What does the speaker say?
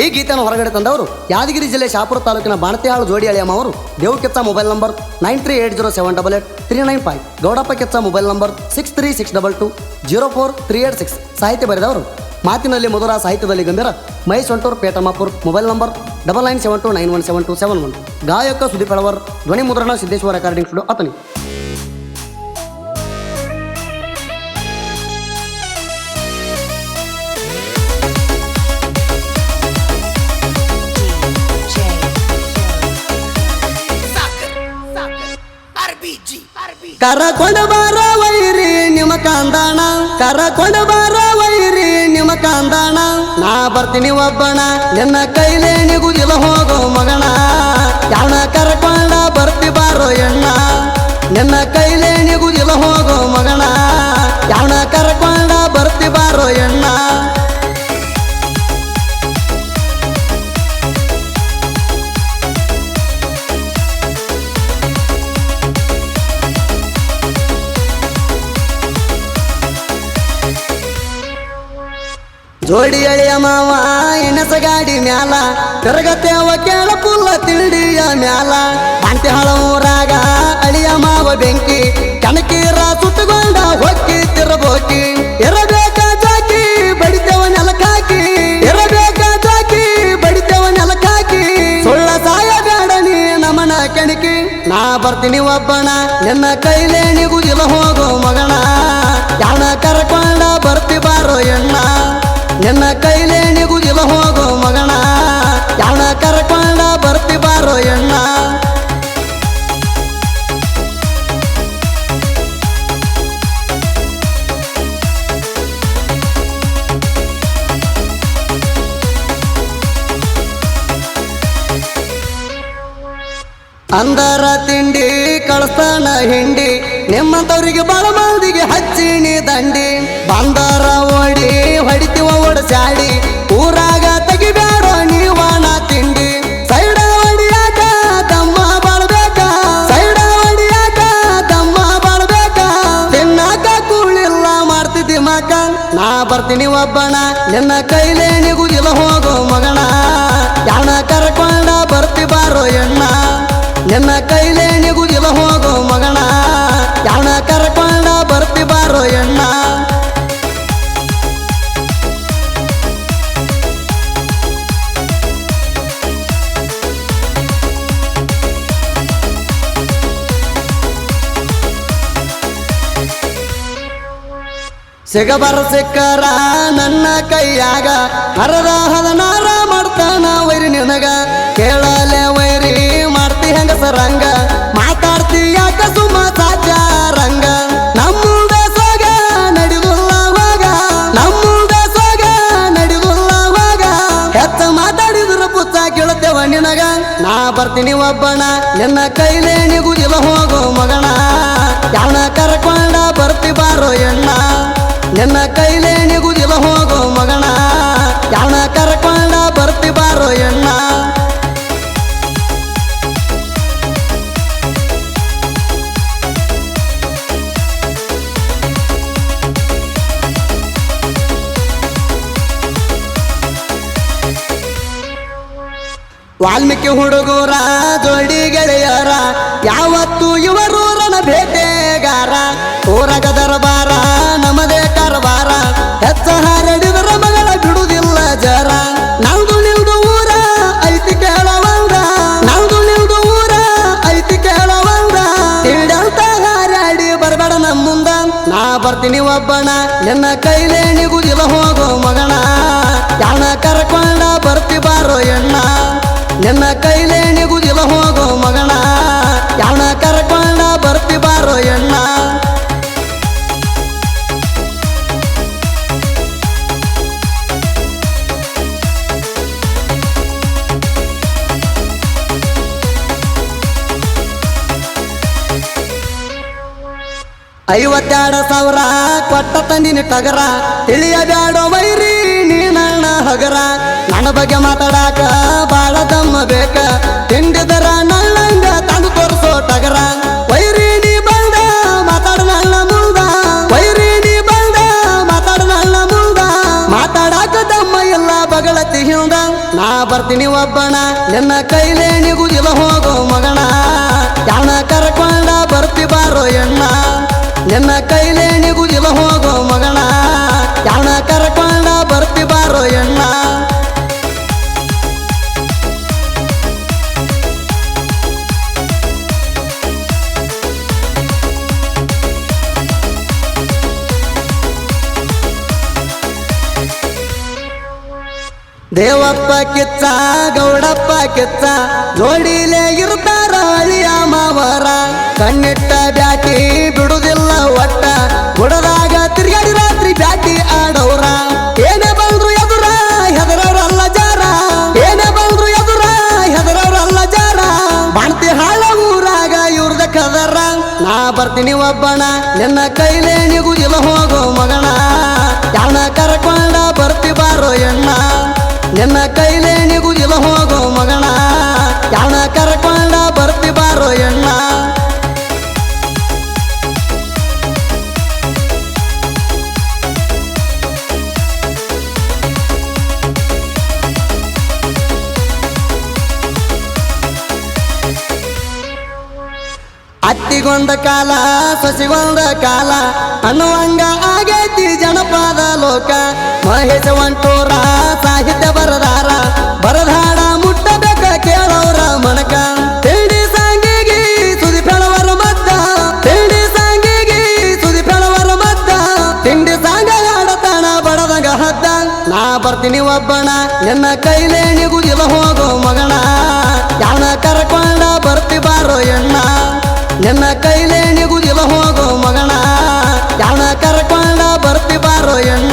ಈ ಗೀತೆಯನ್ನು ಹೊರಗಡೆ ತಂದವರು ಯಾದಗಿರಿ ಜಿಲ್ಲೆ ಶಾಪುರ ತಾಲೂಕಿನ ಬಾಣತಿಹಾಳು ಜೋಡಿ ಅಳಿಯಮ್ಮ ಅವರು ದೇವ್ ಕೆತ್ತ mobile number nine three eight zero seven double eight three nine five. Gowdappa ಕೆತ್ತ mobile number six three six double two zero four three eight six. ಸಾಹಿತ್ಯ ಬರೆದವರು ಮಾತಿನಲ್ಲಿ ಮಧುರ ಸಾಹಿತ್ಯದಲ್ಲಿ ಗಂಭೀರ ಮಹೇಶ್ ಸೊಂಟೂರ್ ಪೇಟಮಾಪುರ್ mobile number double nine seven two nine one seven two seven one. ಗಾಯಕ ಸುದೀಪ್ ಅಳವರ್ ಧ್ವನಿ ಮುದ್ರಣ ಸಿದ್ದೇಶ್ವರ ರೆಕಾರ್ಡಿಂಗ್ ಸ್ಟುಡಿಯೋ ಅತನಿ ಕರಕೊಂಡ ಬಾರ ವೈರಿ ನಿಮ್ಮ ಕಾಂದಾಣ. ಕರಕೊಂಡ ಬಾರ ವೈರಿ ನಿಮ್ಮ ಕಾಂದಾಣ. ನಾ ಬರ್ತೀನಿ ಒಬ್ಬಣ, ನಿನ್ನ ಕೈಲೇ ನಿಗುದಿಲ್ಲ ಹೋಗೋ ಮಗಣ. ಯಾಣ ಕರಕೊಂಡ ಬರ್ತಿ ಬಾರೋ ಎಣ್ಣ. ನಿನ್ನ ಕೈಲೇ ಜೋಡಿ ಅಳಿಯ ಮಾವ, ಎಣಸ ಗಾಡಿ ಮ್ಯಾಲ. ತಿರುಗತ್ತೇವ ಕೇಳ ಪುಲ್ಲ ತಿಳಿಯ ಮ್ಯಾಲ. ಅಂತೆ ಹಳವರಾಗ ಅಳಿಯ ಮಾವ ಬೆಂಕಿ. ಕಣಕೀರ ಸುತ್ತಗೊಂಡ ಹೊಕ್ಕಿ ತಿರಬೋಕಿ. ಇರಬೇಕ ಜಾಕಿ, ಬಡಿತೇವ ನೆಲಕಾಕಿ. ಇರಬೇಕ ಜಾಕಿ, ಬಡಿತೇವ ನೆಲಕಾಕಿ. ಸುಳ್ಳ ಸಾಯ ಬೇಡ ನೀ ನಮನ ಕಣಕಿ. ನಾ ಬರ್ತೀನಿ ಒಬ್ಬಣ ನಿನ್ನ ಕೈಲೇಣಿಗೂ ಇಲ್ಲ ಹೋಗೋ ಮಗಣ ಯಾಣ ಕರ್ಕೊಂಡ ಬರ್ತಿ ಬಾರೋ ಎಣ್ಣ. ನಿನ್ನ ಕೈಲೇ ನಿಗುದಿಲ್ಲ ಹೋಗೋ ಮಗಣ ಯಾವನ ಕರ್ಕೊಂಡ ಬರ್ತಿ ಬಾರೋ ಎಣ್ಣ ಅಂದರ ತಿಂಡಿ ಕಳಸ್ತಾನ ಹಿಂಡಿ, ನಿಮ್ಮಂತವ್ರಿಗೆ ಬಾಳ ಮಂದಿಗೆ ಹಚ್ಚಿಣಿ ದಂಡಿ. ಓಡಿ ಓಡಸಾಡಿ ಊರಾಗ ತೆಗಿಬೇಡೋ ನೀವಾಣ ತಿಂಡಿ. ಸೈಡ ಹೊಡಿಯಾಕ ತಮ್ಮ ಬಾಳ್ಬೇಕ. ಸೈಡ ಹೊಡಿಯಾಕ ತಮ್ಮ ಬಾಳ್ಬೇಕ. ತಿನ್ನಾಕ ಕೂಳಿಲ್ಲ ಮಾಡ್ತಿದ್ದಿ ಮಕ ನಾ ಬರ್ತೀನಿ ಒಬ್ಬಣ ನಿನ್ನ ಕೈಲೇ ನಿಗುದಿಲ್ಲ ಹೋಗೋ ಮಗಣ ಯಾಣ ಕರ್ಕೊಂಡ ಬರ್ತಿ ಬಾರೋ ಎಣ್ಣ. ನಿನ್ನ ಕೈಲೇ ಸಿಗಬರ ಸಿಕ್ಕರ ನನ್ನ ಕೈಯಾಗ. ಹರದ ಹದನಾರ ಮಾಡ್ತಾನ ವೈರಿ ನಿನಗ. ಕೇಳಲೆ ವೈರಿ ಮಾಡ್ತಿ ಹೆಂಗ ಸರಂಗ ಮಾತಾಡ್ತಿ ಯಾಕ ಸುಮ್ಮ ಸಾಚಾರಂಗ. ನಮ್ಮ ಬೇಸಾಗ ನಡಿದುಲ್ಲವಾಗ ನಮ್ಮ ಬೇಸಾಗ ನಡಿದುಲ್ಲವಾಗ ಹೆಚ್ಚ ಮಾತಾಡಿದ್ರ ಪುತ್ತ ಕೇಳುತ್ತೇವ ನಿನಗ. ನಾ ಬರ್ತೀನಿ ಒಬ್ಬಣ ನಿನ್ನ ಕೈಲೇ ನಿಗುದಿಲ್ಲ ಹೋಗೋ. ನಿನ್ನ ಕೈಲೇ ನಿಗುದಿಲ್ಲ ಹೋಗೋ ಮಗಣ ಯಾವನ ಕರ್ಕೊಂಡ ಬರ್ತಿ ಬಾರೋ ಎಣ್ಣ ವಾಲ್ಮೀಕಿ ಹುಡುಗರ, ಜೋಡಿ ಗೆಳೆಯರ, ಯಾವತ್ತು ಇವರೂರನ ಭೇಟೆಗಾರ ಊರಗದರ್ಬ ದರಬಾರ ನಾ ಬರ್ತೀನಿ ಒಬ್ಬಣ ನಿನ್ನ ಕೈಲೇ ನಿಗುದಿಲ್ಲ ಹೋಗೋ ಮಗಣ ಯಾಣ ಕರ್ಕೊಂಡ ಬರ್ತಿ ಬಾರೋ ಎಣ್ಣ, ನಿನ್ನ ಕೈಲೇ ಐವತ್ತೆರಡು ಸಾವಿರ ಕೊಟ್ಟ ತಂದಿನ ಟಗರ. ತಿಳಿಯಬ್ಯಾಡೋ ವೈರಿ ನೀ ನನ್ನ ಹಗರ. ನನ್ನ ಬಗ್ಗೆ ಮಾತಾಡಾಕ ಬಾಳ ದಮ್ಮ ಬೇಕ. ತಿಂಡಿದರ ನಳ್ಳಂಗ ತಂದು ತೋರಿಸೋ ಟಗರ. ವೈರಿ, ನೀ ಬಂದ, ಮಾತಾಡ ನನ್ನ ಮುಂದ. ವೈರಿ, ನೀ ಬಂದ, ಮಾತಾಡ ನನ್ನ ಮುಂದ. ಮಾತಾಡಾಕ ದಮ್ಮ ಎಲ್ಲ ಬಗಳತಿ ಹಿಂದ. ನಾ ಬರ್ತೀನಿ ಒಬ್ಬಣ ನಿನ್ನ ಕೈಲೇ ನಿಗುದಿಲ್ಲ ಹೋಗೋ ಮಗಣ ಯಾಣ ಕರ್ಕೊಂಡ ಬರ್ತಿ ಬಾರೋ ಎಣ್ಣ. ನಿನ್ನ ಕೈಲೇ ನಿಗುದಿಲ್ಲ ಹೋಗೋ ಮಗಣ ಯಾಣ ಕರ್ಕೊಂಡ ಬರ್ತಿ ಬಾರೋ ಎಣ್ಣ ದೇವಪ್ಪ ಕಿತ್ತ ಗೌಡಪ್ಪ ಕಿತ್ತ ಜೋಡಿಲೇ ಇರ್ತಾರ ಅಳಿಯ ಮಾವರ. ಕಣ್ಣಿಟ್ಟ ಬ್ಯಾಟಿ ಬರ್ತೀನಿ ಒಬ್ಬಣ ನಿನ್ನ ಕೈಲೇ ನಿಗುದಿಲ್ಲ ಹೋಗೋ ಮಗಣ ಯಾಣ ಕರ್ಕೊಂಡ ಬರ್ತಿ ಬಾರೋ ಎಣ್ಣ ನಿನ್ನ ಕೈಲೇ ನಿಗುದಿಲ್ಲ ಹೋಗೋ ಮಗಣ ಯಾಣ ಅತ್ತಿಗೊಂದ ಕಾಲ ಸಸಿಗೊಂದ ಕಾಲ, ಅನ್ನುವಂಗ ಆಗೈತಿ ಜನಪದ ಲೋಕ. ಮಹೇಶ ಒಂಟೂರ ಸಾಹಿತ್ಯ ಬರದಾರ, ಬರದಾಡ ಮುಟ್ಟಬೇಕ ಕೇಳೋರ ಮನಕ. ತಿಂಡಿ ಸಾಂಗಿಗಿ ಸುದಿ ಫೆಳವರ ಮದ್ದ, ತಿಂಡಿ ಸಾಂಗಿಗಿ ಸುದಿ ಫೆಳವರ ಮದ್ದ. ತಿಂಡಿ ಸಾಂಗ ಆಡತಾಣ ಬಡದಂಗ ಹದ್ದ. ನಾ ಬರ್ತೀನಿ ಒಬ್ಬಣ ಎನ್ನ ಕೈಲೇ ನಿಗುದಿಲ್ಲ ಹೋಗೋ ಮಗಣ ಯಾವನ ಕರ್ಕೊಂಡ ಬರ್ತಿ ಬಾರೋ ಎಣ್ಣ ನಿನ್ನ ಕೈಲೇ ನಿಗುದಿಲ್ಲ ಹೋಗೋ ಮಗಣ ಯಾವ ಕರ್ಕೊಂಡ ಬರ್ತಿ ಬಾರೋ ಎಣ್ಣ.